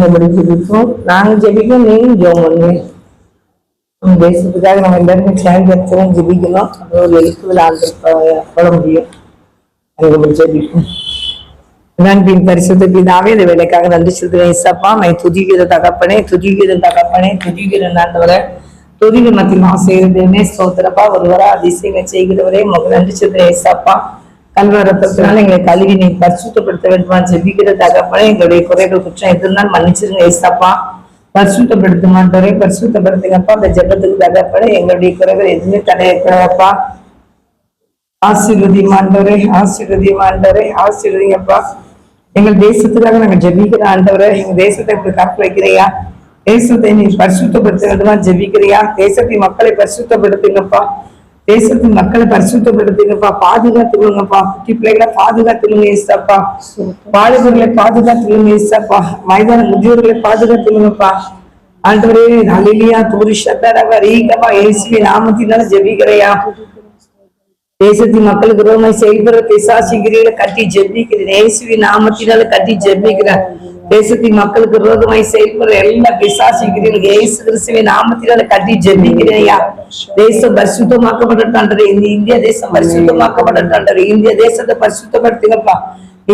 நாங்கள் ஜெபிப்போம் நாங்கள் ஜெபிக்கும் நீங்களும் ஜோம் பண்ணுவேன் நம்ம தேசத்துக்காக நம்ம எல்லாருமே சேர்ந்து எடுத்துவோம் ஜெபிக்கணும் அது ஒரு எழுப்புதல் ஆண்டு முடியும். நாங்கள் ஜெபிக்கும் நன்பின் பரிசுத்த பிதாவே இந்த வேலைக்காக நன்றி சொல்கிறேன். இசப்பா மை துதிகிற தகப்பனே துதிகிற தகப்பனே துதிகிற நாண்டவரை துதிகிற மத்தியமாக செய்கிறதுமே ஸ்தோத்திரப்பா. ஒருவரா அதிசயங்கள் செய்கிறவரே உங்களுக்கு நன்றி சொல்கிறேன் இசப்பா. கல்வரத்தினால எங்களை கழுவி நீ பரிசுத்தப்படுத்த வேண்டுமா ஜெபிக்கிற தகப்பனே எங்களுடைய குறைகள் குற்றம் எதுனாலும் மன்னிச்சிருங்க ஏசப்பா. பரிசுத்தப்படுத்துமான்றவரே பரிசுத்தப்படுத்துங்கப்பா. அந்த ஜெபத்துக்கு தகப்பனே எங்களுடைய குறைகள் எதுவுமே தடையப்பா ஆசீர்வதி மாண்டவரே ஆசீர்வதி மாண்டவரே ஆசீர்வதிங்கப்பா. எங்கள் தேசத்துக்காக நாங்கள் ஜெபிக்கிற ஆண்டவரை. எங்க தேசத்தை இப்படி காத்து வைக்கிறியா. தேசத்தை நீ பரிசுத்தப்படுத்த வேண்டுமா ஜெபிக்கிறியா. தேசத்தை மக்களை பரிசுத்தப்படுத்துங்கப்பா. தேசத்து மக்களை பரிசுத்தப்படுத்துங்கப்பா. பாதுகாத்துக்கோங்கப்பா. குட்டி பிள்ளைகளை பாதுகாத்துக்கோங்க ஏசப்பா வாலிபர்களை பாதுகாத்துக்கோங்க ஏசப்பா வயதான முதியோர்களை பாதுகாத்துக்கோங்கப்பா. ஆண்டவரே அலிலியா தூரி சத்தரவ ரீகமா இயேசுவின் நாமத்தினால ஜெபிக்கிறையா தேசத்தின் மக்களுக்கு ரோமை செயல்படுற பிசாசிகிரியில கட்டி ஜெபிக்கிறேன். இயேசுவின் நாமத்தினால கட்டி ஜெபிக்கிறார் தேசத்தின் மக்களுக்கு ரோகமாய் செயல்படுற எல்லா பிசாசிகிரிகளுக்கு ஏசு கிறிஸ்துவின் நாமத்தினால கட்டி ஜெபிக்கிறேன்யா தேசம் பரிசுத்தமாக்கப்பட்டாண்டது இந்த இந்திய தேசம் பரிசுத்தமாக்கப்பட்டாண்டது இந்திய தேசத்தை பரிசுத்தப்படுத்துங்கப்பா.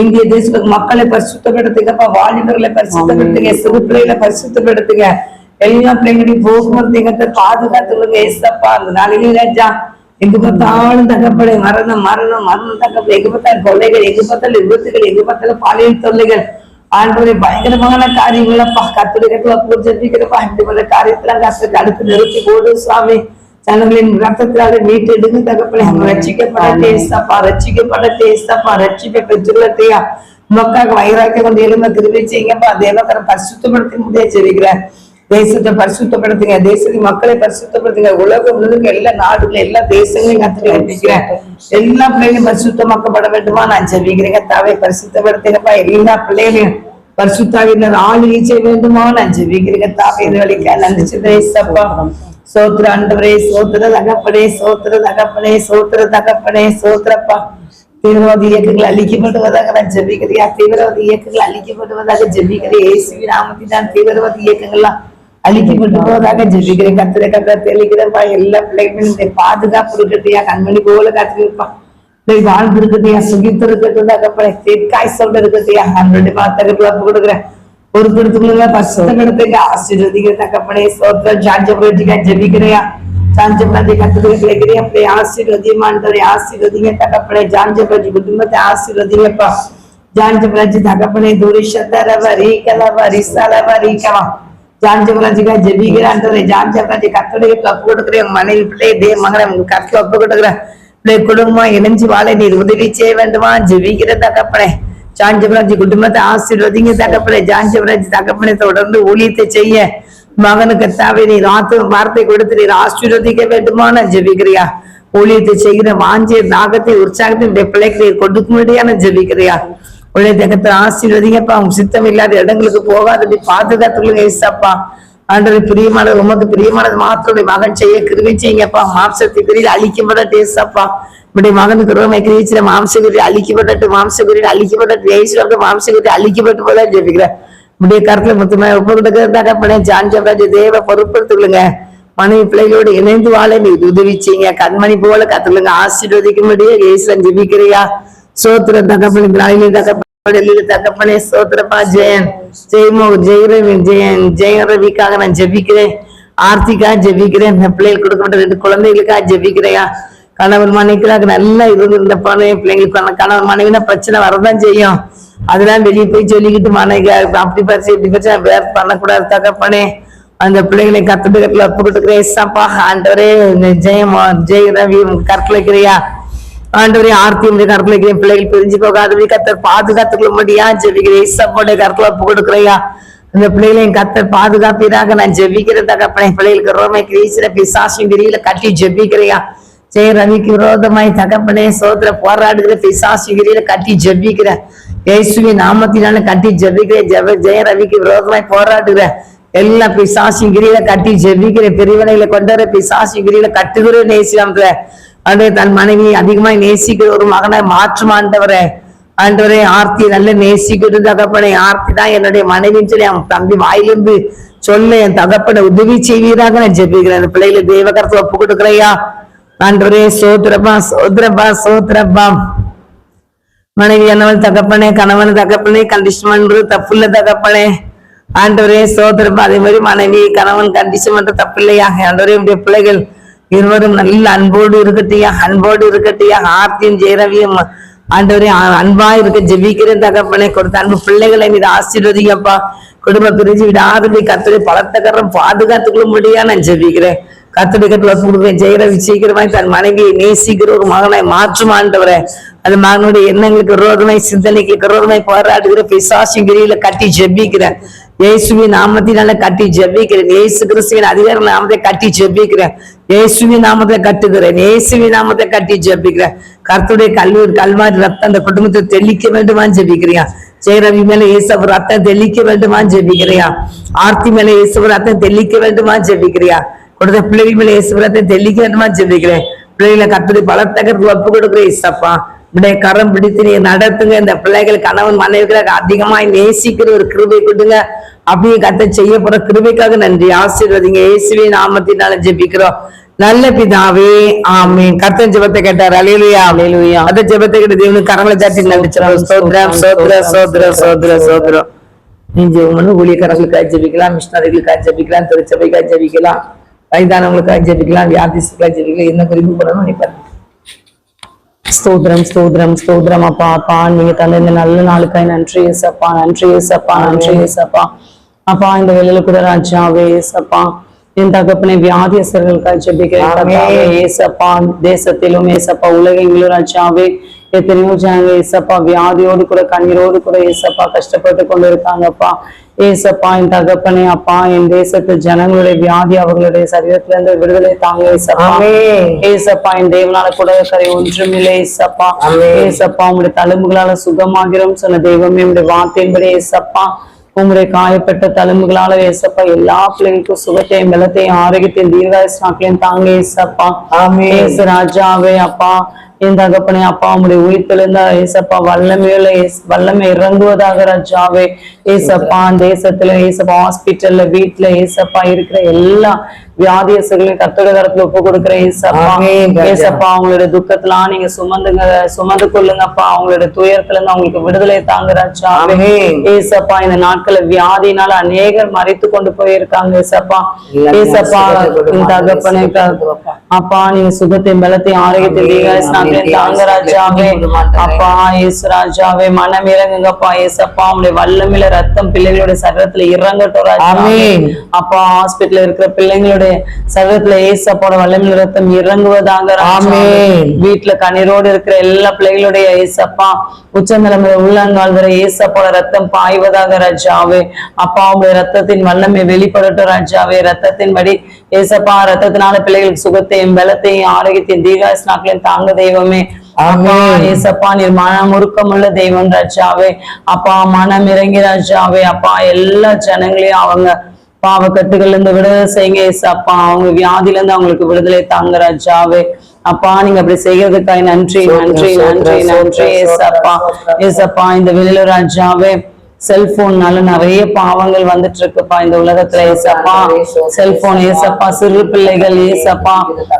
இந்திய தேசத்துக்கு மக்களை பரிசுத்தப்படுத்துங்கப்பா. வாலிபர்களை பரிசுத்தப்படுத்துங்க. சிறு பிள்ளைகளை பரிசுத்தப்படுத்துங்க. எல்லா பிள்ளைங்களையும் போக்குவரத்து பாதுகாத்துங்க ஏசப்பா அந்த நாளிலே ராஜா. எங்க பார்த்தாலும் தகப்படை மரணம் மரணம் மரணம் தகப்படை எங்க பார்த்தாலும் கொள்ளைகள் எங்க பார்த்தாலும் விபத்துகள் எங்க பார்த்தாலும் பாலியல் தொல்லைகள். ஆண்டவரை பயங்கரமான காரியங்களப்பா கத்துடைகள பூஜிக்கிறப்பா இப்படிப்பட்ட காரியத்தெல்லாம் கஷ்டத்தை அடுத்து நிறுத்தி போடு சுவாமி. ஜனங்களின் ரத்தத்தினால மீட்டெடுங்க தகப்படை அவங்க ரட்சிக்கப்பட தேசப்பா ரட்சிக்கப்பட தேசப்பா. ரட்சிப்பை பெற்றுள்ளத்தையா மக்களுக்கு வயிறாக்க கொண்டு எலும்ப திருவிச்சிங்கப்பா செய்யுங்கப்பா. தேவக்கரம் பரிசுத்தப்படுத்தி முடிய தேசத்தை பரிசுத்தப்படுத்துங்க தேசத்தின் மக்களை பரிசுத்தப்படுத்துங்க. உலகம் முழுக்க எல்லா நாடுகளும் எல்லா தேசங்களையும் கத்துட்டு கண்டிக்கிறேன் எல்லா பிள்ளைகளும் பரிசுத்தமாக்கப்பட வேண்டுமா? நான் ஜெபிக்கிறேங்க தாவை பரிசுத்தப்படுத்துங்கப்பா. எல்லா பிள்ளைகளையும் பரிசுத்தாவினர் ஆளுகை செய்ய வேண்டுமா? நான் ஜெபிக்கிறேங்க தாவை இது வழிக்க நன்றி சிதேசப்பா சோத்திர ஆண்டவரே சோத்திர தகப்பனே சோத்திர தகப்பனே சோத்திர தகப்பனே சோத்திரப்பா. தீவிரவாத இயக்கங்கள் அழிக்கப்படுவதாக நான் ஜெபிக்கிறேன். தீவிரவாத இயக்கங்கள் அழிக்கப்படுவதாக ஜெபிக்கிறேன். இயேசுவின் நாமத்தினால் தீவிரவாத இயக்கங்கள்லாம் அழிக்கப்பட்டு போவதாக ஜெபிக்கிறேன். கத்திர கத்திர தெளிக்கிறப்பா எல்லா பிள்ளைகளும் பாதுகாப்பு இருக்கட்டையா கண்மணி போல காத்திருப்பா பிள்ளை வாழ்ந்து இருக்கட்டையா? சுகித்து இருக்கட்டும். தகப்படை தேக்காய் சொல்ல இருக்கட்டையா? அவனுடைய மாத்தகத்துல ஒப்பு கொடுக்குறேன். பொறுப்படுத்துக்குள்ள பசுத்தப்படுத்துங்க ஆசீர்வதிங்க தகப்பனே சோத்திர ஜாஞ்சபுரட்டிக்கா ஜெபிக்கிறையா? ஜாஞ்சபுரத்தை கத்துக்கிற கிடைக்கிறேன் அப்படி ஆசீர்வதியமான்றவரை ஆசீர்வதிங்க. தகப்பனே ஜாஞ்சபுரட்டி குடும்பத்தை ஆசீர்வதிங்கப்பா. ஜாஞ்சபுரட்சி தகப்பனே துரிஷத்தரவ ரீகலவ ரிசலவ ரீகவா ஜாஞ்சபுரட்சிக்கா ஜெபிக்கிறான்றவரை ஜாஞ்சபுரட்சி கத்துடைய ஒப்பு கொடுக்குறேன் உங்க மனைவி பிள்ளை தே மகனை உங்க கத்துல ஒப்பு கொடுக்குறேன் பிள்ளை குடும்பம் இணைஞ்சு வாழ நீர் உதவி செய்ய வேண்டுமா ஜெபிக்கிற தகப்பனே ஜாஞ்சபுராஜி குடும்பத்தை ஆசீர்வதிங்க தகப்பனே ஜாஞ்சபுராஜி தகப்பனை தொடர்ந்து ஊழியத்தை செய்ய மகனுக்கு தேவை நீர் ஆத்து வார்த்தை கொடுத்து நீர் ஆசீர்வதிக்க வேண்டுமா நான் ஜெபிக்கிறியா ஊழியத்தை செய்கிற வாஞ்சிய தாகத்தை உற்சாகத்தை பிள்ளைக்கு நீர் கொடுக்கும்படியான ஜெபிக்கிறியா உழைத்தகத்தை ஆசீர்வதிங்கப்பா. அவங்க சித்தம் இல்லாத இடங்களுக்கு போகாதபடி பாதுகாத்துக்கொள்ளுங்க ஏசப்பா. ஆண்டவரை பிரியமானது உமக்கு பிரியமானது மாத்தோடைய மகன் செய்ய கிருவி செய்யுங்கப்பா. மாம்சத்தை பிரியில் அழிக்கப்படட்டு தேசப்பா இப்படி மகனுக்கு ரோமை கிரிச்சிட மாம்சகுரி அழிக்கப்பட்டு மாம்சகுரி அழிக்கப்பட்டு ஏசுவாக்கு மாம்சகுரி அழிக்கப்பட்டு போல ஜெபிக்கிறேன். இப்படிய கருத்துல மொத்தமே ஒப்பு கொடுக்கறதாக பண்ணேன் ஜான்ஜபராஜ் தேவ பொறுப்படுத்துக்கலுங்க மனைவி பிள்ளைகளோடு இணைந்து வாழ நீ உதவி கண்மணி போல கத்துலுங்க ஆசீர்வதிக்கும்படியே ஏசுவன் ஜெபிக்கிறியா. சோத்திர தகப்பனி தகப்பன் கடலில் தகப்பனே சோத்திரப்பா ஜெயன் ஜெயமோ ஜெயரவி ஜெயன் ஜெய ரவிக்காக நான் ஜெபிக்கிறேன் ஆர்த்திக்கா ஜெபிக்கிறேன் இந்த பிள்ளைகளுக்கு கொடுக்கப்பட்ட ரெண்டு குழந்தைகளுக்கா ஜெபிக்கிறையா கணவன் மனைவிக்காக நல்லா இருந்திருந்தப்பானே பிள்ளைங்களுக்கு கணவன் மனைவினா பிரச்சனை வரதான் செய்யும் அதெல்லாம் வெளியே போய் சொல்லிக்கிட்டு மனைவி அப்படி பறிச்சு இப்படி பறிச்சு வேற பண்ணக்கூடாது தகப்பனே அந்த பிள்ளைகளை கத்துட்டு கட்டில ஒப்பு கொடுக்குறேன் ஆண்டவரே ஜெயமோ ஜெய ரவி கற்களை ஆண்டவரே ஆர்த்தி உடைய கருத்துல இருக்கிற பிள்ளைகள் பிரிஞ்சு போகாதபடி கத்தர் பாதுகாத்துக்கொள்ள முடியா ஜெபிக்கிறேன். சப்போடைய கருத்துல ஒப்பு கொடுக்குறையா. அந்த பிள்ளைகளையும் கத்தர் பாதுகாப்பீராக. நான் ஜெபிக்கிறேன் தகப்பனே பிள்ளைகளுக்கு ரோமை கிரீச்சில பிசாசின் கிரியில கட்டி ஜெபிக்கிறையா. ஜெய ரவிக்கு விரோதமாய் தகப்பனே சோதர போராடுகிற பிசாசு கிரியில கட்டி ஜெபிக்கிற. இயேசுவி நாமத்தினால கட்டி ஜெபிக்கிற. ஜெப ஜெய ரவிக்கு விரோதமாய் போராடுகிற. எல்லா பிசாசின் கிரியில கட்டி ஜெபிக்கிற. பிரிவினைகளை கொண்டு வர பிசாசுகிரியில கட்டுகிற நேசியாமத்துல அன்றே தன் மனைவி அதிகமாய் நேசிக்கிற ஒரு மகனை மாற்றும் ஆண்டவரே. ஆண்டவரே ஆர்த்தி நல்ல நேசிக்கிட்டு தகப்பனே. ஆர்த்தி தான் என்னுடைய மனைவின்னு சொல்லி அவன் தம்பி வாயிலிருந்து சொல்ல என் தகப்பனை உதவி செய்வீராக நான் ஜெபிக்கிறேன். அந்த பிள்ளைகளை தேவகரத்தை ஒப்பு கொடுக்குறையா ஆண்டவரே சோத்திரப்பா சோத்திரப்பா சோத்திரப்பா. மனைவி என்னவன் தகப்பனே கணவன் தகப்பனே கண்டிஷன் பண்றது தப்புள்ள தகப்பனே. ஆண்டவரே சோதரப்பா அதே மாதிரி மனைவி கணவன் கண்டிஷன் பண்ற தப்பு இல்லையா ஆண்டவரே உடைய பிள்ளைகள் இருவரும் நல்ல அன்போடு இருக்கட்டியா? அன்போடு இருக்கட்டியா? ஆர்த்தியும் ஜெயரவியும் ஆண்டவரே அன்பா இருக்க ஜெபிக்கிற தகப்பனை கொடுத்த அன்பு பிள்ளைகளை மீது ஆசீர்வதிங்கப்பா. குடும்ப பிரிஞ்சு விடாதபடி கத்தரை பலத்தகரம் பாதுகாத்துக்கொள்ள முடியா நான் ஜெபிக்கிறேன். கத்தடி கட்டுல கொடுக்குறேன். ஜெயரவி சீக்கிரமாய் தன் மனைவியை நேசிக்கிற ஒரு மகனை மாற்றும் ஆண்டவரே. அது மகனுடைய எண்ணங்களுக்கு விரோதமாய் சிந்தனைக்கு விரோதமாய் போராடுகிற பிசாசிங்கிரியில கட்டி ஜெபிக்கிறேன். இயேசுவின் நாமத்தினால கட்டி ஜெபிக்கிறேன். இயேசு கிறிஸ்துவின் அதிகார நாமத்தை கட்டி ஜெபிக்கிறேன். இயேசுவி நாமத்தை கட்டுகிறேன் இயேசுவி நாமத்தை கட்டி ஜெபிக்கிறேன். கர்த்தருடைய கல்லூரி கல்வாரி ரத்தம் அந்த குடும்பத்தை தெளிக்க வேண்டுமான்னு ஜபிக்கிறியா? ஜெயரவி மேல இயேசு ரத்தம் தெளிக்க வேண்டுமான்னு ஜெபிக்கிறியா? ஆர்த்தி மேல இயேசு ரத்தம் தெளிக்க வேண்டுமா ஜெபிக்கிறியா? கொடுத்த பிள்ளைகள் மேல இயேசு ரத்தம் தெளிக்க வேண்டுமா ஜபிக்கிறேன். பிள்ளைகளை கர்த்தருடைய பலத்தகர் ஒப்பு கொடுக்குற இசப்பா உடைய கரம் பிடித்து நீ நடத்துங்க. இந்த பிள்ளைகள் கணவன் மனைவிகளை அதிகமாய் நேசிக்கிற ஒரு கிருபை கொடுங்க. அப்படியே கத்த செய்ய போற கிருபைக்காக நன்றி. ஆசீர்வதிங்க. இயேசுவே நாமத்தினால ஜெபிக்கிறோம். நல்ல பிதாவே ஆமென். கர்த்தன் ஜெபத்தை கேட்டார். அலையிலுயா அலையிலுயா அந்த ஜெபத்தை கேட்டு தேவனுக்கு கரங்களை தட்டி நடிச்சிடும் சோத்ரம் சோத்ர சோத்ர சோத்ர சோத்ரம் நீ ஜெபம் ஊழியக்காரர்களுக்காக ஜெபிக்கலாம். மிஷினரிகளுக்காக ஜெபிக்கலாம். திருச்சபைக்காக ஜெபிக்கலாம். வயதானவங்களுக்காக ஜெபிக்கலாம். வியாதிஸ்டுக்காக ஜெபிக்கலாம். என்ன குறிப்பு பண்ணணும்? நீ பாருங்க ஸ்தோத்திரம் ஸ்தோத்திரம் ஸ்தோத்திரம். அப்பா அப்பா நீங்க தந்த இந்த நல்ல நாளுக்காய் நன்றி ஏசப்பா நன்றி ஏசப்பா நன்றி ஏசப்பா. அப்பா இந்த வெளியில கூட ராஜாவே ஏசப்பா. என் தகப்பனை வியாதியஸ்தர்களுக்காய் ஜெபிக்கிறேன் ஏசப்பா தேசத்திலும் ஏசப்பா உலகெங்கிலும் ராஜாவே. எத்தனையோ ஜனங்க ஏசப்பா வியாதியோடு கூட கண்ணீரோடு கூட ஏசப்பா கஷ்டப்பட்டு கொண்டு இருக்காங்கப்பா ஏசப்பா என் தகப்பனே அப்பா என் தேசத்து ஜனங்களுடைய வியாதி அவர்களுடைய சரீரத்துல இருந்து விடுதலை தாங்க ஏசப்பா. ஏசப்பா என் தேவனால கூட கரை ஒன்றுமில்லை ஏசப்பா. ஏசப்பா உங்களுடைய தழும்புகளால சுகமாகிறோம் சொன்ன தெய்வமே உங்களுடைய வார்த்தையின்படி ஏசப்பா உங்களுடைய காயப்பட்ட தழும்புகளால ஏசப்பா எல்லா பிள்ளைகளுக்கும் சுகத்தையும் பலத்தையும் ஆரோக்கியத்தையும் தீர்காயுஸ் நாட்களையும் தாங்க ஏசப்பா. ஏசு ராஜாவே அப்பா என் தகப்பனே அப்பா உங்களுடைய உயிர்த்தெழுந்தா ஏசப்பா வல்லமையில வல்லமை இறங்குவதாக ராஜாவே ஏசப்பா தேசத்துல ஏசப்பா ஹாஸ்பிட்டல்ல வீட்டுல ஏசப்பா இருக்கிற எல்லா வியாதியசங்களையும் கத்தோட கரத்துல ஒப்பு கொடுக்குற ஏசப்பா அவங்களுடைய துக்கத்தெல்லாம் நீங்க சுமந்துங்க சுமந்து கொள்ளுங்கப்பா அவங்களுடைய துயரத்துல இருந்து அவங்களுக்கு விடுதலை தாங்க ராஜா ஆமென். ஏசப்பா இந்த நாட்கள வியாதினால அநேகர் மறைத்து கொண்டு போயிருக்காங்க ஏசப்பா ஏசப்பா சுகத்தை தகப்பனே சுகத்தை. அப்பா நீங்க சுகத்தையும் பலத்தையும் ஆரோக்கியத்தையும் ஆமென், தீகாயஸ்நாத்தையும் ஆமென். தாங்க ராஜாவே கொடுமாட்டேன். அப்பா இயேசு ராஜாவே மனம் இறங்குங்கப்பா ஏசப்பா உங்களுடைய வல்லமில ரத்தம் பிள்ளைகளுடைய சரீரத்துல இறங்கட்டும். அப்பா ஹாஸ்பிட்டல்ல இருக்கிற பிள்ளைங்களுடைய சரீரத்துல ஏசப்போட வல்லமில ரத்தம் இறங்குவதாக. வீட்டுல கண்ணீரோடு இருக்கிற எல்லா பிள்ளைகளுடைய ஏசப்பா உச்சந்தலைமுறை உள்ளங்கால் வரை ஏசப்போட ரத்தம் பாய்வதாக ராஜாவே. அப்பா உங்களுடைய ரத்தத்தின் வல்லமை வெளிப்படட்டும் ராஜாவே. ரத்தத்தின்படி ஏசப்பா ரத்தத்தினால பிள்ளைகளுக்கு சுகத்தையும் பலத்தையும் ஆரோக்கியத்தையும் தீகாஸ் நாட்களையும் தாங்க தெய்வமே. ஏசப்பா நீர் மனம் உருக்கமுள்ள தெய்வம் ராஜாவே. அப்பா மனம் இறங்கி ராஜாவே. அப்பா எல்லா ஜனங்களையும் அவங்க பாவக்கட்டுகள்ல இருந்து விடுதலை செய்யுங்க ஏசப்பா. அவங்க வியாதியில இருந்து அவங்களுக்கு விடுதலை தாங்க ராஜாவே. அப்பா நீங்க அப்படி செய்யறதுக்காய் நன்றி நன்றி நன்றி நன்றி ஏசப்பா. ஏசப்பா இந்த வெளியில ராஜாவே. செல்போன்னால நிறைய பாவங்கள் வந்துட்டு இருக்குப்பா இந்த உலகத்துல ஏசப்பா. செல்போன் ஏசப்பா சிறு பிள்ளைகள் ஏசப்பா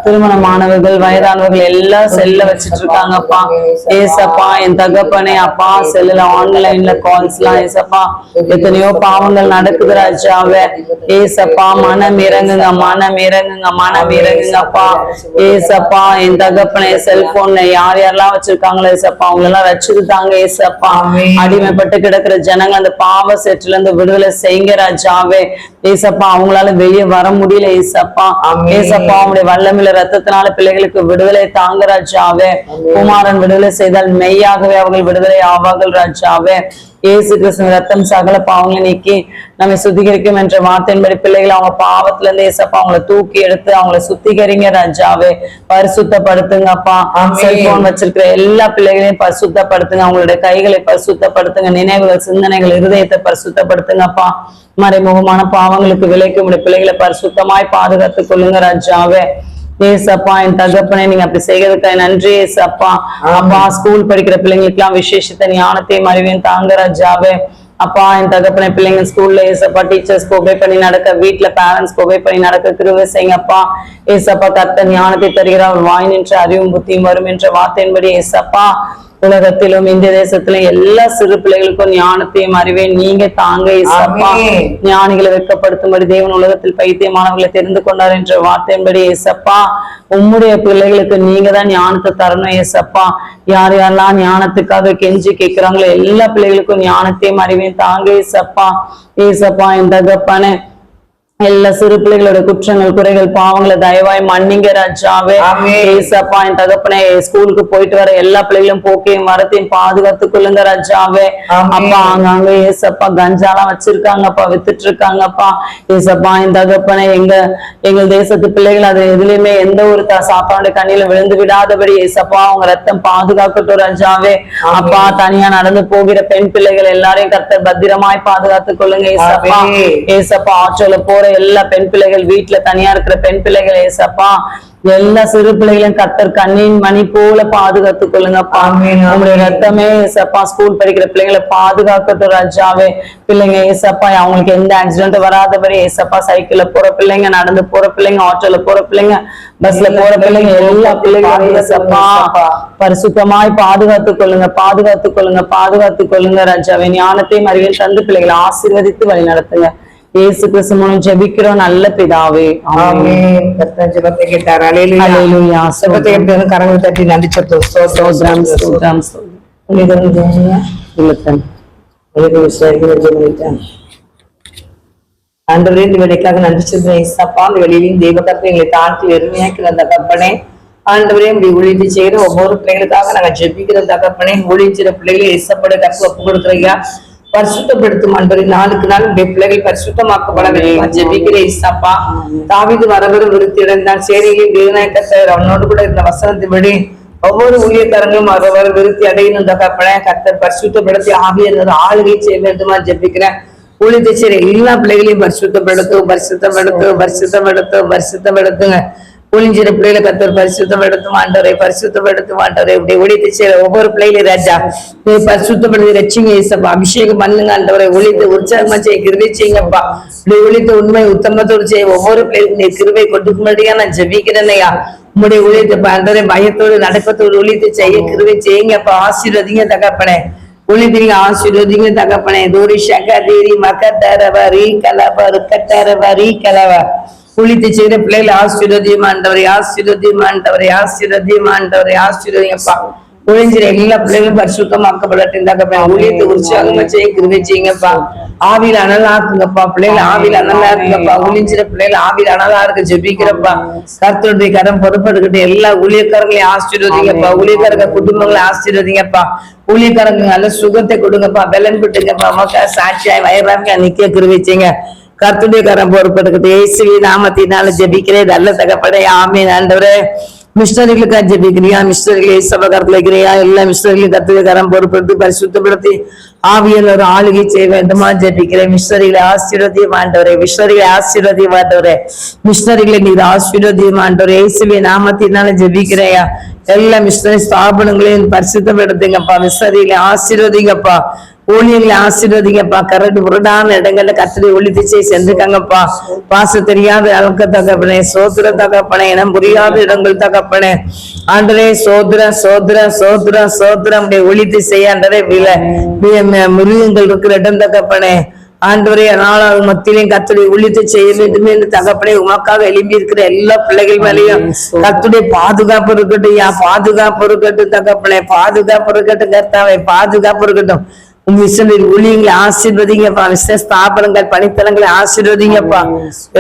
திருமணமானவர்கள் வயதானவர்கள் எல்லாம் செல்ல வச்சிட்டு இருக்காங்கப்பா ஏசப்பா என் தகப்பனே அப்பா செல்லுல ஆன்லைன்ல கால்ஸ் எல்லாம் ஏசப்பா. எத்தனையோ பாவங்கள் நடக்குது ராஜாவ. ஏசப்பா மனம் இறங்குங்க மனம் இறங்குங்க மனம் இறங்குங்கப்பா. ஏசப்பா என் தகப்பனே செல்போன்ல யார் யாரெல்லாம் வச்சிருக்காங்களோ ஏசப்பா அவங்க எல்லாம் வச்சிருக்காங்க ஏசப்பா. அடிமைப்பட்டு கிடக்குற ஜன ஜனங்க அந்த பாவ செட்டுல இருந்து விடுதலை செய்யுங்க ராஜாவே ஏசப்பா அவங்களால வெளியே வர முடியல ஏசப்பா. ஏசப்பா அவங்களுடைய வல்லமில்ல ரத்தத்தினால பிள்ளைகளுக்கு விடுதலை தாங்க ராஜாவே குமாரன் விடுதலை செய்தால் மெய்யாகவே அவர்கள் விடுதலை ஆவார்கள் ராஜாவே. இயேசு கிறிஸ்துவின் ரத்தம் சகல பாவங்களை நீக்கி நம்மை சுத்திகரிக்கும் என்ற வார்த்தையின்படி பிள்ளைகள் அவங்க பாவத்துல இருந்து ஏசப்பா அவங்கள தூக்கி எடுத்து அவங்கள சுத்திகரிங்க ராஜாவே. பரிசுத்தப்படுத்துங்கப்பா. செல்போன் வச்சிருக்கிற எல்லா பிள்ளைகளையும் பரிசுத்தப்படுத்துங்க. அவங்களுடைய கைகளை பரிசுத்தப்படுத்துங்க. நினைவுகள் சிந்தனைகள் இருதயத்தை பரிசுத்தப்படுத்துங்கப்பா மறைமுகமான பாவங்களுக்கு விலைக்கு உடைய பிள்ளைகளை பரிசுத்தமாய் பாதுகாத்துக் கொள்ளுங்க ராஜாவே. ஏசப்பா என் தகப்பனே நீங்க அப்படி செய்யறதுக்கு நன்றி ஏசப்பா. அப்பா ஸ்கூல் படிக்கிற பிள்ளைங்களுக்கு எல்லாம் விசேஷத்தை ஞானத்தையும் அறிவையும் தாங்க ராஜாவே அப்பா என் தகப்பனை பிள்ளைங்க ஸ்கூல்ல ஏசப்பா டீச்சர்ஸ் ஒபே பண்ணி நடக்க வீட்ல பேரண்ட்ஸ் ஒபே பண்ணி நடக்க கிருவை செய்யுங்கப்பா. ஏசப்பா கத்த ஞானத்தை தருகிறார். வாய் நின்ற அறிவும் புத்தியும் வரும் என்ற வார்த்தையின்படி ஏசப்பா. உலகத்திலும் இந்திய தேசத்திலும் எல்லா சிறு பிள்ளைகளுக்கும் ஞானத்தையும் அறிவையும் நீங்க தாங்க. ஞானிகளை வெட்கப்படுத்தும்படி தேவன் உலகத்தில் பைத்தியமானவர்களை தெரிந்து கொண்டார் என்ற வார்த்தையின்படி ஏசப்பா உம்முடைய பிள்ளைகளுக்கு நீங்க தான் ஞானத்தை தரணும் ஏசப்பா யார் யாரெல்லாம் ஞானத்துக்காக கெஞ்சி கேட்கிறாங்களோ எல்லா பிள்ளைகளுக்கும் ஞானத்தையும் அறிவையும் தாங்க ஏசப்பா ஏசப்பா என் தகப்பானே எல்லா சிறு பிள்ளைகளோட குற்றங்கள் குறைகள் பாவங்களை தயவாய் மன்னிங்க ராஜாவே. ஏசப்பா என் தகப்பனே ஸ்கூலுக்கு போயிட்டு வர எல்லா பிள்ளைகளும் போக்கையும் மரத்தையும் பாதுகாத்துக் கொள்ளுங்க ராஜாவே. அப்பா அங்கங்க ஏசப்பா கஞ்சாலாம் வச்சிருக்காங்கப்பா வித்துட்டு இருக்காங்கப்பா ஏசப்பா என் தகப்பனே எங்க எங்க தேசத்து பிள்ளைகள் அது எதுலயுமே எந்த ஒரு சாப்பாடு கண்ணில விழுந்து விடாதபடி ஏசப்பா அவங்க ரத்தம் பாதுகாக்கட்டும் ராஜாவே அப்பா தனியா நடந்து போகிற பெண் பிள்ளைகள் எல்லாரையும் கர்த்தர் பத்திரமாய் பாதுகாத்துக் கொள்ளுங்க ஏசப்பா. ஏசப்பா ஆற்றல போற எல்லா பெண் பிள்ளைகள் வீட்டுல தனியா இருக்கிற பெண் பிள்ளைகள் ஏசப்பா எல்லா சிறு பிள்ளைகளையும் கர்த்தர் கண்ணின் மணி போல பாதுகாத்துக் கொள்ளுங்கப்பா. உங்களுடைய ரத்தமே ஏசப்பா ஸ்கூல் படிக்கிற பிள்ளைங்களை பாதுகாக்கட்டும் ராஜாவே. பிள்ளைங்க ஏசப்பா அவங்களுக்கு எந்த ஆக்சிடென்ட் வராதபடி ஏசப்பா சைக்கிள்ல போற பிள்ளைங்க நடந்து போற பிள்ளைங்க ஆட்டோல போற பிள்ளைங்க பஸ்ல போற பிள்ளைங்க எல்லா பிள்ளைங்களும் ஏசப்பா பரிசுத்தமாய் பாதுகாத்துக் கொள்ளுங்க பாதுகாத்துக் கொள்ளுங்க பாதுகாத்துக் கொள்ளுங்க ராஜாவே. ஞானத்தையும் அறிவியல் தந்து பிள்ளைகளை ஆசீர்வதித்து வழி நடத்துங்க இயேசு கிறிஸ்து மூலம் ஜெபிக்கிறோம். நல்ல பிதாவே. ஆமென். ஆமென். கர்த்தர் ஜெபத்தை கேட்டார். அல்லேலூயா அல்லேலூயா. ஜெபத்தை கேட்டு கரங்களை தட்டி நன்றி சொல்றோம் ஸ்தோத்திரம், ஸ்தோத்திரம் ஸ்தோத்திரம், ஸ்தோத்திரம். உங்களுக்கு ஜெபம். இல்லத்தன். உங்களுக்கு விசுவாசிகள் ஜெபம் ஆண்டவரே இந்த வேலைக்காக நன்றி சொல்றேன் இசப்பா அந்த வெளியிலையும் தெய்வ கருத்தை எங்களை தாழ்த்தி ஆண்டவரே இப்படி ஒவ்வொரு பிள்ளைகளுக்காக நாங்க ஜெபிக்கிற தகப்பனே. ஊழியச்சிற பிள்ளைகளை இசப்பட கற்று ஒப்பு கொடுக்குறீங்க. பரிசுத்தப்படுத்தும் ஆண்டவரே நாளுக்கு நாள் பிள்ளைகள் பரிசுத்தமாக்கப்பட வேண்டும் ஜெபிக்கிற இசப்பா. தாவிது வரவர விருத்தி இழந்தான். சேரியில் தேவநாயக்கத்தை அவனோடு கூட இருந்த வசனத்தை விட. ஒவ்வொரு ஊழியக்காரங்களும் வரவர விருத்தி அடையணும் தகப்பனே கர்த்தர் பரிசுத்தப்படுத்தி ஆவியர் ஆளுகை செய்ய வேண்டுமா ஜெபிக்கிறேன். ஊழியத்தை செய்யற எல்லா பிள்ளைகளையும் பரிசுத்தப்படுத்தும் பரிசுத்தப்படுத்தும் பரிசுத்தப்படுத்தும் பரிசுத்தப்படுத்துங்க. ஒளிஞ்சிற பிள்ளைகளை கத்தர் பரிசுத்தப்படுத்தும் ஆண்டவரை பரிசுத்தப்படுத்தும் ஆண்டவரை இப்படி ஒழித்து செய்யற ஒவ்வொரு பிள்ளைகளையும் ராஜா பரிசுத்தப்படுத்தி ரச்சிங்க ஏசப்பா அபிஷேகம் பண்ணுங்க ஆண்டவரை. ஒழித்து உற்சாகமா செய்ய கிருவை செய்யுங்கப்பா. இப்படி ஒழித்து உண்மை உத்தமத்தோடு செய்ய ஒவ்வொரு பிள்ளைகளுக்கும் நீ கிருபை கொடுக்கும்படியா நான் ஜெபிக்கிறேன்னையா உங்களுடைய ஒழித்து ஆண்டவரை பயத்தோடு நடக்கத்தோடு ஒழித்து செய்ய கிருவை செய்யுங்கப்பா. ஆசீர்வதிங்க தகப்பனே. உளிதிரி ஆசீர்வதிங்க தகப்பனே. தூரி சகதீரி மக்கத்தரவ ரீ கலவ ருக்கத்தரவ ரீ கலவ குளித்து செய்த பிள்ளைகளை ஆசீர்வதியும் ஆண்டவரை ஆசீர்வதியும் ஆண்டவரை ஆசீர்வதியும் ஆண்டவரை ஆசீர்வதிங்கப்பா. ஒழிஞ்சிற எல்லா பிள்ளைகளும் பரிசுத்தமாக்கப்படட்டும் தகப்பனே ஊழியத்தை உற்சாகமா செய்ய கிருபை செய்யுங்கப்பா. ஆவியில் அனலா இருக்குங்கப்பா. பிள்ளைகள் ஆவியில் அனலா இருக்குங்கப்பா. ஒளிஞ்சிற பிள்ளைகள் ஆவியில் அனலா இருக்கு. ஜெபிக்கிறப்பா. கருத்துடைய கரம் பொறுப்படுக்கிட்டு எல்லா ஊழியக்காரங்களையும் ஆசீர்வதிங்கப்பா. ஊழியக்காரங்க குடும்பங்களை ஆசீர்வதிங்கப்பா. ஊழியக்காரங்க நல்ல சுகத்தை கொடுங்கப்பா. பலன் கொடுங்கப்பா மக்கா சாட்சியாய் வயறாங்க நிக்க கிருவிச்சிங்க கர்த்துடைய கரம் பொறுப்படுக்கிட்டு இயேசுவி நாமத்தினால ஜெபிக்கிறேன். நல்ல தகப்படை ஆமே ஆண்டவரே மிஷினரிகளுக்காக ஜெபிக்கிறியா மிஷினரிகளை சபகரத்துல இருக்கிறியா எல்லா மிஷினரிகளையும் கர்த்துடைய கரம் பொறுப்படுத்தி பரிசுத்தப்படுத்தி ஆவியல் ஒரு ஆளுகை செய்ய வேண்டுமா ஜெபிக்கிறேன். மிஷினரிகளை ஆசீர்வதியம் ஆண்டவரே. மிஷினரிகளை ஆசீர்வதியம் ஆண்டவரே. மிஷினரிகளை நீர் ஆசீர்வதியம் ஆண்டவரே. இயேசுவி நாமத்தினால ஜெபிக்கிறையா எல்லா மிஷினரி ஸ்தாபனங்களையும் பரிசுத்தப்படுத்துங்கப்பா. மிஷினரிகளை ஆசீர்வதிங்கப்பா. ஊழியர்களை ஆசீர்வதிங்கப்பா கரடு முரடான இடங்கள்ல கத்திரி ஒளித்து செய்ய சென்றுக்காங்கப்பா. பாச தெரியாத அளவுக்கு தகப்பனே சோத்திர தகப்பனே இனம் புரியாத இடங்கள் தகப்பனே. ஆண்டரே சோதர சோதர சோதர சோதரம் ஒளித்து செய்ய ஆண்டரே வில மிருகங்கள் இருக்கிற இடம் தகப்பனே. ஆண்டவரே நாளாக மத்தியிலையும் கத்துடைய செய்ய வேண்டும் என்று தகப்பனே உமக்காக எழும்பி இருக்கிற எல்லா பிள்ளைகள் மேலேயும் கத்துடைய பாதுகாப்பு இருக்கட்டும் யா பாதுகாப்பு இருக்கட்டும் தகப்பனே. பாதுகாப்பு இருக்கட்டும் கர்த்தாவே பாதுகாப்பு இருக்கட்டும். உங்க விசனில் ஊழியங்களை ஆசீர்வதிங்கப்பா. விச ஸ்தாபனங்கள் பணித்தலங்களை ஆசீர்வதிங்கப்பா.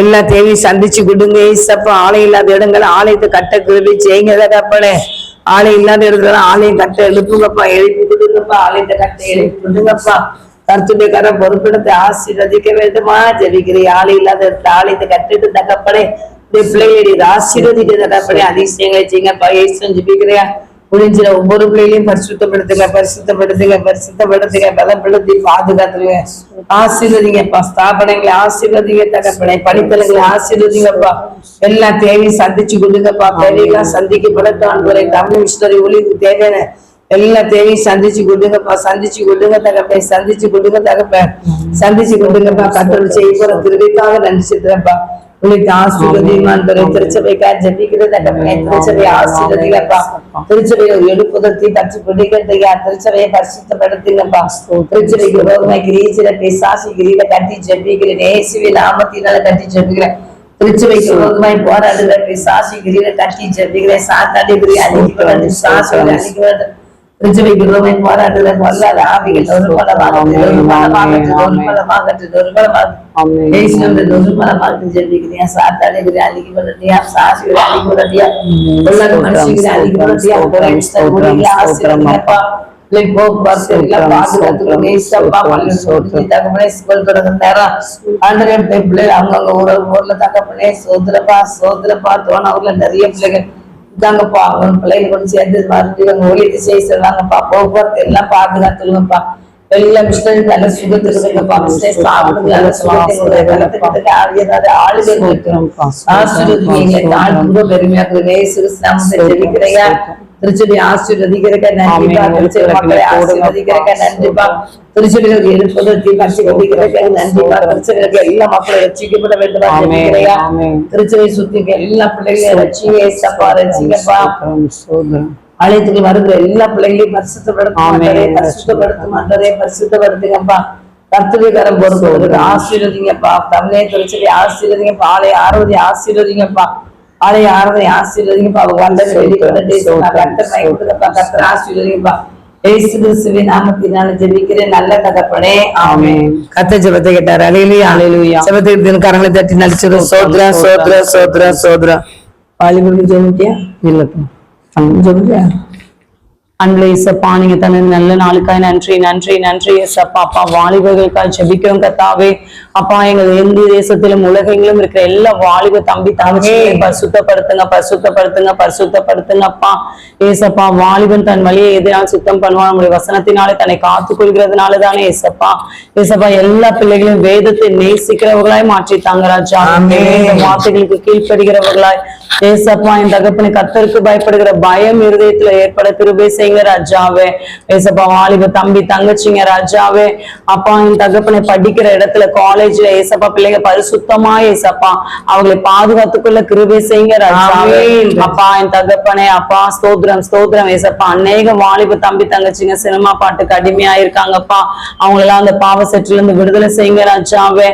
எல்லா தேவையும் சந்திச்சு கொடுங்க ஏசப்பா. ஆலை இல்லாத இடங்களை ஆலயத்தை கட்ட கிருபி செய்யுங்க தகப்பனே ஆலை இல்லாத இடத்துல ஆலயம் கட்ட எழுப்புங்கப்பா. எழுப்பி கொடுங்கப்பா. ஆலயத்தை கட்ட எழுப்பி கொடுங்கப்பா. கருத்துடைய கரம் பொறுப்பிடத்தை ஆசீர்வதிக்க வேண்டுமா? ஜெபிக்கிற ஆலை இல்லாத இடத்துல ஆலயத்தை கட்டிட்டு தகப்பனே. பிள்ளைகளை ஆசீர்வதிக்க தகப்பனே அதிசயங்களை செய்யுங்கப்பா. ஏசு ஜெபிக்கிறியா? முடிஞ்சிட ஒவ்வொரு பிள்ளைகளையும் பரிசுத்தப்படுத்துங்க பரிசுத்தப்படுத்துங்க பரிசுத்தப்படுத்துங்க பலப்படுத்தி பாதுகாத்துங்க ஆசீர்வதிங்கப்பா ஸ்தாபனங்களை ஆசீர்வதிங்க தகப்பனை பணித்தலங்களை ஆசீர்வதிங்கப்பா. எல்லா தேவையும் சந்திச்சு கொடுங்கப்பா. தேவையெல்லாம் சந்திக்கப்படட்டும் தமிழ் மிஷினரி ஒளிக்கு தேவையான எல்லா தேவையும் சந்திச்சு கொடுங்கப்பா. சந்திச்சு கொடுங்க தகப்பை சந்திச்சு கொடுங்க தகப்ப. சந்திச்சு கொடுங்கப்பா. கற்றல் செய்ய போற திருவிக்காக நன்றி சித்திரப்பா உங்களுக்கு ஆசீர்வதிமான் திருச்சபைக்கா ஜபிக்கிற தகப்பனை திருச்சபை ஆசீர்வதிங்கப்பா திருச்சபையை எழுப்புதத்தை கற்று பிடிக்கிறதையா திருச்சபையை பரிசுத்தப்படுத்துங்கப்பா திருச்சபைக்கு ரோகமாய் கிரீச்சில பிசாசி கட்டி ஜபிக்கிறேன் ஏசுவி நாமத்தினால கட்டி ஜபிக்கிறேன் திருச்சபைக்கு ரோகமாய் போராடுகிற பிசாசி கிரீட கட்டி ஜபிக்கிறேன் சாத்தாடி கிரி சாசி அழிக்க வேண்டும் திருச்சபைக்கு ரோகமாய் போராடுகிற பொல்லாத ஆவிகள் ஒரு பலமாகட்டு ஒரு பலமாகட்டு ஒரு பலமாகட்டு ஒரு பலமாகட்டு ஆமென். பேசினது துர்மலமாக்கு ஜெபிக்கிறியா சாத்தாடுகிற அழிக்க விடுறியா சாசிகளை அழிக்க விடுறியா உள்ளக மனுஷங்களை அழிக்க விடுறியா குறை முடியல ஆசீர்வதிங்கப்பா இல்லை போக்குவரத்து எல்லாம் பாதுகாத்துக்கணும் ஏசப்பா பள்ளி சோத்து தகப்பனே ஸ்கூல் தொடங்கும் நேரம். ஆண்டரே பிள்ளை அவங்கவுங்க ஊர ஊர்ல தகப்பனே சோதரப்பா சோதரப்பா தோண ஊர்ல நிறைய பிள்ளைகள். இதாங்கப்பா அவங்க பிள்ளைகள் கொண்டு சேர்ந்து மறுபடியும் அவங்க ஊழியத்தை செய்ய சொல்லுவாங்கப்பா போக்குவரத்து எல்லாம் பாதுகாத்துக்கணும்ப்பா எல்லா மிஷினரி நல்ல சுகத்துக்கு இருக்குப்பா மிஷினரி சாப்பிடுறது நல்ல சுகத்தை வளர்த்துக்கிறதுக்கு ஆவியதாவது ஆளுகள் இருக்கிறோம் ஆசீர்வதிங்க. நான் ரொம்ப பெருமையா இருக்குது நாமத்தை ஜெபிக்கிறையா திருச்செடி ஆசீர்வதிக்கிறக்க நன்றிப்பா திருச்செடி மக்களை ஆசீர்வதிக்கிறக்க நன்றிப்பா திருச்செடிகள் எழுப்புதத்தை பற்றி கொண்டிருக்கிறக்க நன்றிப்பா திருச்செடிகளுக்கு எல்லா மக்களும் ரட்சிக்கப்பட வேண்டுமா ஆமென். திருச்செடி சுத்தி எல்லா பிள்ளைகளையும் ரட்சிங்க ஏசப்பா ஸ்தோத்திரம். ஆலயத்துக்கு வருகிற எல்லா பிள்ளைகளையும் பரிசுத்தப்படுத்த. மாட்டாரே பரிசுத்தப்படுத்த மாட்டாரே பரிசுத்தப்படுத்துங்கப்பா. கர்த்தவிகாரம் பொறுப்பு ஆசீர்வதிங்கப்பா. தமிழே திருச்செடி ஆசீர்வதிங்கப்பா. ஆலய ஆரோதி ஆசீர்வதிங்கப்பா. கத்த ஜெபத்தை கேட்டார் அலையிலேயே. ஜெபத்துக்கு தட்டி சோத்ரா சோத்ரா சோத்ரா சோத்ரா வாலிபுரி ஜெபிட்டியா இல்லப்பா ஜெபிட்டியா அன்புல இசப்பா நீங்க தந்த நல்ல நாளுக்காய் நன்றி நன்றி நன்றி இசப்பா அப்பா வாலிபர்களுக்காய் ஜெபிக்கிறோம் கத்தாவே அப்பா எங்க இந்திய தேசத்திலும் உலகெங்கிலும் இருக்கிற எல்லா வாலிப தம்பி தங்கச்சிகளை பரிசுத்தப்படுத்துங்க பரிசுத்தப்படுத்துங்க பரிசுத்தப்படுத்துங்க அப்பா ஏசப்பா வாலிபன் தன் வழியை எதிரால் சுத்தம் பண்ணுவான். நம்முடைய வசனத்தினாலே தன்னை காத்துக் கொள்கிறதுனால தானே ஏசப்பா. ஏசப்பா எல்லா பிள்ளைகளையும் வேதத்தை நேசிக்கிறவர்களாய் மாற்றி தாங்க ராஜா. வார்த்தைகளுக்கு கீழ்ப்படுகிறவர்களாய். ஏசப்பா என் தகப்பனை கத்தருக்கு பயப்படுகிற பயம் இருதயத்துல ஏற்பட கிருபை செய்யுங்க ராஜாவே. ஏசப்பா வாலிப தம்பி தங்கச்சிங்க ராஜாவே. அப்பா என் தகப்பனை படிக்கிற இடத்துல காலேஜ்ல ஏசப்பா பிள்ளைங்க பரிசுத்தமா ஏசப்பா. அவங்களை பாதுகாத்துக்குள்ள கிருபை செய்யுங்க ராஜாவே. அப்பா என் தகப்பனே அப்பா ஸ்தோத்திரம் ஸ்தோத்திரம் ஏசப்பா. அநேக வாலிப தம்பி தங்கச்சிங்க சினிமா பாட்டுக்கு அடிமையா இருக்காங்கப்பா அவங்களெல்லாம் அந்த பாவ செட்டில இருந்து விடுதலை செய்யுங்க ராஜாவே.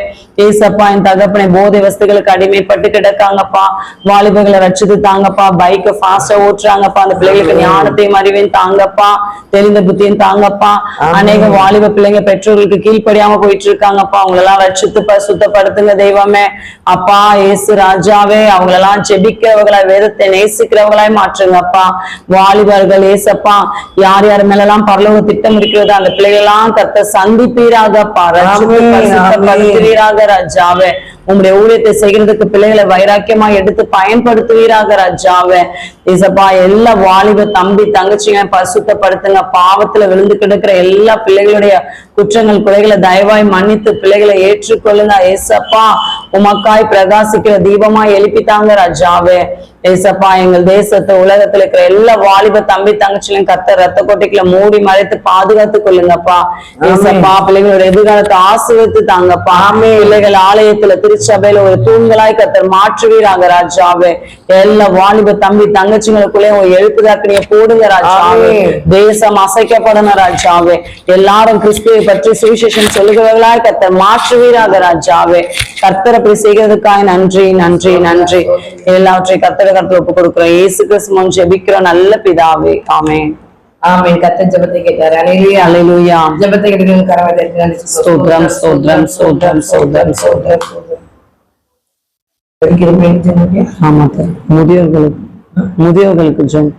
ஏசப்பா என் தகப்பனை போதை வஸ்துகளுக்கு அடிமைப்பட்டு கிடக்காங்கப்பா. வாலிபர்களை ரட்சித்து தாங்கப்பா. பைக்க ஃபாஸ்டா ஓட்டுறாங்கப்பா. அந்த பிள்ளைகளுக்கு ஞானத்தையும் அறிவையும் தாங்கப்பா. தெளிந்த புத்தியும் தாங்கப்பா. அநேக வாலிப பிள்ளைங்க பெற்றோர்களுக்கு கீழ்ப்படியாம போயிட்டு இருக்காங்கப்பா. அவங்களெல்லாம் ரட்சித்து ப- சுத்தப்படுத்துங்க தெய்வமே. அப்பா ஏசு ராஜாவே அவங்களெல்லாம் ஜெபிக்கிறவர்களாய் வேதத்தை நேசிக்கிறவர்களாய் மாற்றுங்கப்பா. வாலிபர்கள் ஏசப்பா யார் யார் மேலெல்லாம் பரலோக திட்டம் இருக்கிறதோ அந்த பிள்ளைகள் எல்லாம் கத்த ஆமென், பரிசுத்தப்படுத்துவீராக ராஜாவே. உங்களுடைய ஊழியத்தை செய்கிறதுக்கு பிள்ளைகளை வைராக்கியமா எடுத்து பயன்படுத்துவீராக ராஜாவே. இசப்பா எல்லா வாலிப தம்பி தங்கச்சிங்க பசுத்தப்படுத்துங்க பாவத்துல விழுந்து கிடக்கிற எல்லா பிள்ளைகளுடைய குற்றங்கள் குறைகளை தயவாய் மன்னித்து பிள்ளைகளை ஏற்றுக்கொள்ளுங்க. ஏசப்பா உமக்காய் பிரகாசிக்கிற தீபமா எழுப்பித்தாங்க ராஜாவே. ஏசப்பா எங்கள் தேசத்தை உலகத்துல இருக்கிற எல்லா வாலிப தம்பி தங்கச்சிலையும் கத்த ரத்த கொட்டைக்குள்ள மூடி மறைத்து பாதுகாத்து கொள்ளுங்கப்பா. ஏசப்பா பிள்ளைகளோட எதிர்காலத்தை ஆசீர்வதித்து தாங்கப்பா. பிள்ளைகள் ஆலயத்துல திருச்சபையில ஒரு தூண்களாய் கத்தர் மாற்றுவீராங்க ராஜாவே. எல்லா வாலிப தம்பி தங்கச்சிங்களுக்குள்ளே ஒரு எழுப்புதாக்கணிய போடுங்க ராஜாவே. தேசம் அசைக்கப்படணும் ராஜாவே. எல்லாரும் கிறிஸ்துவை பற்றி சுவிசேஷம் சொல்லுகிறவர்களாய் கத்தர் மாற்றுவீராக ராஜாவே. கர்த்தர் அப்படி செய்கிறதுக்காக நன்றி நன்றி நன்றி. எல்லாவற்றையும் கர்த்தர கருத்து ஒப்பு கொடுக்கிறோம் இயேசு கிறிஸ்து முன் ஜெபிக்கிறோம். நல்ல பிதாவே. ஆமென். ஆமென். கத்த ஜெபத்தை கேட்டார். அலையிலேயே. அல்லேலூயா ஜெபத்தை கேட்டு கரவை தட்டி நடிச்சு ஸ்தோத்திரம், ஸ்தோத்திரம், ஸ்தோத்திரம், ஸ்தோத்திரம், ஸ்தோத்திரம் படிக்கிற பிள்ளைங்க ஜெபிங்க. ஆமா சார் முதியோர்களுக்கு முதியோர்களுக்கு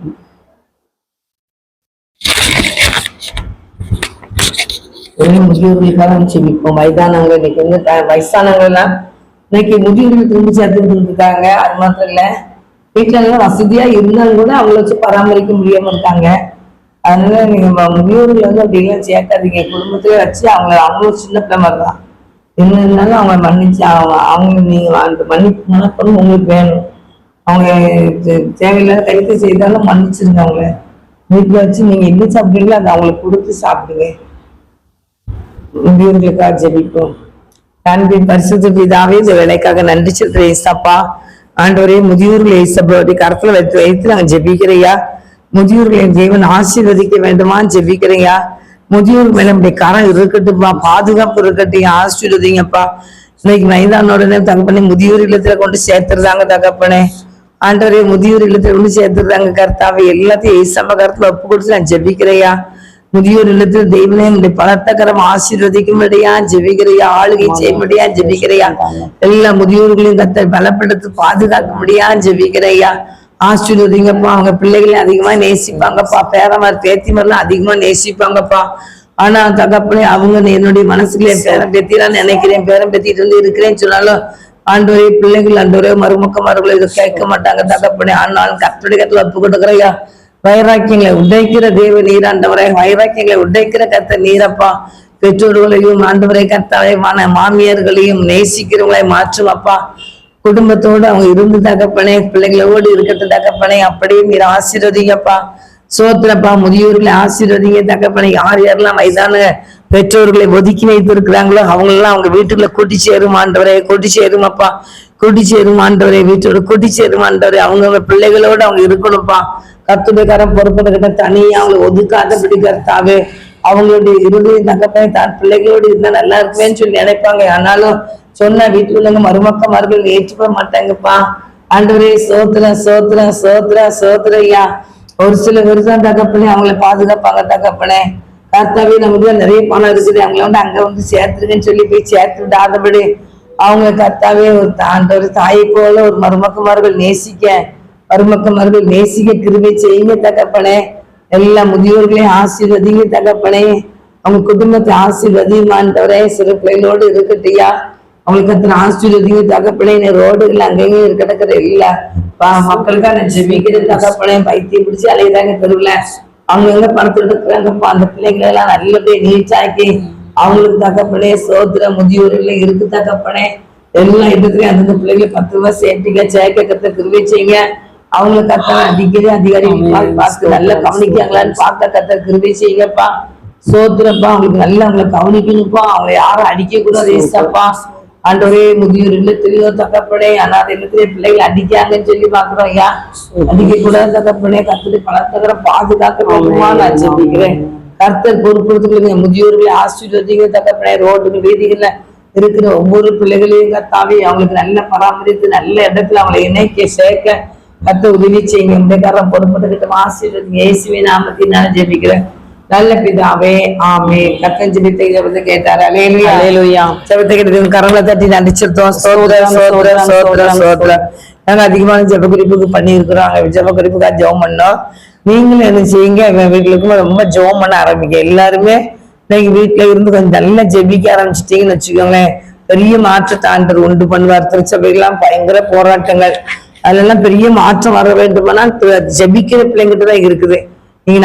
ஒரே முதியோர்களுக்காக ஜெபிப்போம். வயதானவங்க இன்னைக்கு வந்து த- வயசானவங்க எல்லாம் இன்னைக்கு முதியோர்கள் திரும்பி சேர்த்துட்டு இருக்காங்க அது மாத்திரம் இல்ல. வீட்டுல எல்லாம் வசதியா இருந்தாலும் கூட அவங்கள வச்சு பராமரிக்க முடியாம இருக்காங்க. அதனால நீங்க முதியோர்கள் வந்து அப்படி எல்லாம் சேர்க்காதீங்க குடும்பத்திலே வச்சு அவங்கள அவங்களும் சின்ன பிள்ளை மாதிரி தான் என்ன இருந்தாலும் அவங்க மன்னிச்சு அவங்க அவங்க நீங்க அந்த மன்னிப்பு மனப்படும் உங்களுக்கு வேணும். அவங்க தேவையில்லாத கைது செய்தாலும் மன்னிச்சிருங்க அவங்கள. வீட்டுல வச்சு நீங்க என்ன சாப்பிடுறீங்களோ அதை அவங்களுக்கு கொடுத்து சாப்பிடுங்க. முதியோர்களுக்காக ஜெபிப்போம். அன்பின் பரிசுத்த பிதாவே இந்த வேலைக்காக நன்றி சொல்றேன் ஏசப்பா. ஆண்டவரே முதியோர்களை ஏசப்பாவுடைய கரத்துல வைத்து வைத்து நாங்கள் ஜெபிக்கிறையா முதியோர்களை தேவன் ஆசீர்வதிக்க வேண்டுமா? ஜெபிக்கிறையா முதியோர் மேல நம்முடைய கரம் இருக்கட்டும்ப்பா பாதுகாப்பு இருக்கட்டும் ஆசீர்வதிங்கப்பா. இன்னைக்கு மைதானோடனே தகப்பனே முதியோர் இல்லத்துல கொண்டு சேர்த்துருதாங்க தகப்பனே. ஆண்டவரே முதியோர் இல்லத்துல கொண்டு சேர்த்துருதாங்க கர்த்தாவை. எல்லாத்தையும் ஏசப்பா கருத்துல ஒப்பு கொடுத்து நான் ஜெபிக்கிறையா முதியோர் இல்லத்தில் தெய்வனே உடைய பலத்தக்கரம் ஆசீர்வதிக்கும்படியா ஜெபிக்கிறையா ஆளுகை செய்யும்படியா ஜெபிக்கிறையா? எல்லா முதியோர்களையும் கத்தை பலப்படுத்தி பாதுகாக்கும்படியா ஜெபிக்கிறையா? ஆசீர்வதிங்கப்பா. அவங்க பிள்ளைகளையும் அதிகமா நேசிப்பாங்கப்பா. பேரமார் பேத்திமாரெல்லாம் அதிகமா நேசிப்பாங்கப்பா. ஆனா தகப்பனே அவங்க என்னுடைய மனசுக்குள்ளே பேரம் பேத்திலாம் நினைக்கிறேன். பேரம் பேத்திட்டு வந்து இருக்கிறேன்னு சொன்னாலும் ஆண்டோரே பிள்ளைகள் ஆண்டவரே மருமக்கமார்களை இதை கேட்க மாட்டாங்க தகப்பனே. ஆனாலும் கத்தோடைய கத்துல ஒப்பு கொடுக்குறையா? வைராக்கியங்களை உடைக்கிற தேவ நீராண்டவரை வைராக்கியங்களை உடைக்கிற கத்த நீரப்பா. பெற்றோர்களையும் ஆண்டவரை கத்தாவை மன மாமியார்களையும் நேசிக்கிறவங்களை மாற்றும் அப்பா குடும்பத்தோடு அவங்க இருந்து தகப்பனே பிள்ளைகளோடு இருக்கட்டும் தகப்பனே அப்படியே நீர் ஆசீர்வதிங்கப்பா. சோத்திரப்பா முதியோர்களை ஆசீர்வதிங்க தகப்பனை. யார் யாரெல்லாம் வயதான பெற்றோர்களை ஒதுக்கி வைத்திருக்கிறாங்களோ அவங்களெல்லாம் அவங்க வீட்டுக்குள்ள கூட்டி சேரும் ஆண்டவரே கூட்டி சேருமப்பா. கூட்டி சேரும் ஆண்டவரே வீட்டோட கூட்டி சேரும் ஆண்டவரே. அவங்க பிள்ளைகளோட அவங்க இருக்கணும்ப்பா. கத்துடைக்காரன் பொறுப்புகிட்ட தனியா அவங்களை ஒதுக்காத கர்த்தாவே அவங்களுடைய இறுதி தகப்பனை தான் பிள்ளைகளோடு இருந்தா நல்லா இருக்குமேன்னு சொல்லி நினைப்பாங்க. ஆனாலும் சொன்ன வீட்டுல உள்ளவங்க மருமக்கமார்கள் ஏற்றுக்க மாட்டாங்கப்பா. ஆண்டவரே சோத்திரம் சோத்திரம் சோத்திரம் சோத்திரையா ஒரு சில விருதான் தகப்பனே அவங்களை பாதுகாப்பாங்க தகப்பனே. கர்த்தாவே நமக்கு நிறைய பணம் இருக்குது. அவங்கள வந்து அங்க வந்து சேர்த்துருங்கன்னு சொல்லி போய் சேர்த்து விடாதபடி அவங்க கத்தாவே ஒரு தாண்ட ஒரு தாயை போல ஒரு மருமக்கமார்கள் நேசிக்க மருமக்கமார்கள் நேசிக்க கிருமி செய்யுங்க தகப்பனே. எல்லா முதியோர்களையும் ஆசீர்வதிங்க தகப்பனே. அவங்க குடும்பத்தை ஆசீர்வதிமான்றவரே சிறு பிள்ளைகளோடு இருக்கட்டியா அவங்களுக்கு அத்தனை ஆசீர்வதிங்க தகப்பனே. நீ ரோடுகள் அங்கேயும் கிடக்கிற இல்ல மக்களுக்காக நான் ஜெபிக்கிறேன் தகப்பனே. பைத்தியம் பிடிச்சி அலையுதாங்க தெருவில். அவங்க எங்க பணத்துல இருக்கிறாங்கப்பா அந்த பிள்ளைங்களெல்லாம் எல்லாம் நீச்சாக்கி அவங்களுக்கு தகப்பனே சோத்திர முதியோர்கள் இருக்கு தகப்பனே. எல்லா இடத்துலயும் அந்தந்த பிள்ளைகளை பத்து ரூபாய் சேர்த்துங்க சேர்க்க கத்த கிருவை செய்யுங்க. அவங்கள கத்த அடிக்கடி அதிகாரி பார்த்து நல்லா கவனிக்காங்களான்னு பார்க்க கத்த கிருவை செய்யுங்கப்பா. சோத்திரப்பா அவங்களுக்கு நல்லா அவங்கள கவனிக்கணும்ப்பா. அவங்களை யாரும் அடிக்க கூடாது ஏசப்பா. ஆண்டவரே முதியோர் இல்லத்திலேயோ தகப்பனே அனாதை இல்லத்திலே பிள்ளைகளை அடிக்காங்கன்னு சொல்லி பாக்குறோம் ஐயா. அடிக்க கூடாது தகப்பனே கத்துட்டு பலத்தகர பாதுகாக்க வேண்டுமா நான் ஜெபிக்கிறேன். கர்த்தர் பொறுப்படுத்துக்கலுங்க முதியோர்களை ஆசீர்வதிங்க தகப்பனே ரோடுகள் வீதிகள்ல இருக்கிற ஒவ்வொரு பிள்ளைகளையும் கத்தாவே அவங்களுக்கு நல்ல பராமரித்து நல்ல இடத்துல அவங்களை இணைக்க சேர்க்க கத்த உதவி செய்யுங்க. உங்களுக்காரன் பொறுப்பட்டுக்கிட்டு ஆசீர்வதிங்க. இயேசுவே நாமத்தினால ஜெபிக்கிறேன். நல்ல பிதாவே ஆமே கத்தன் ஜெபித்தை வந்து கேட்டார். அலேலுயா அல்லேலூயா ஜெபத்தை கேட்டது கரங்களை தட்டி நடிச்சிருந்தோம் சோதர சோதர சோதர நாங்க அதிகமான ஜெப குறிப்புக்கு பண்ணியிருக்கிறோம். ஜெப குறிப்புக்காக ஜெபம் பண்ணோம். நீங்களும் என்ன செய்யுங்க இவன் வீட்டுக்கும் ரொம்ப ஜோம் பண்ண ஆரம்பிங்க. எல்லாருமே இன்னைக்கு வீட்டுல இருந்து கொஞ்சம் நல்லா ஜெபிக்க ஆரம்பிச்சிட்டீங்கன்னு வச்சுக்கோங்களேன். பெரிய மாற்றத்தை ஆண்டவர் உண்டு பண்ணுவார். திருச்சபைகள்லாம் பயங்கர போராட்டங்கள். அதுல எல்லாம் பெரிய மாற்றம் வர வேண்டுமானால் ஜபிக்கிற பிள்ளைங்கிட்ட தான் இருக்குது. நீங்க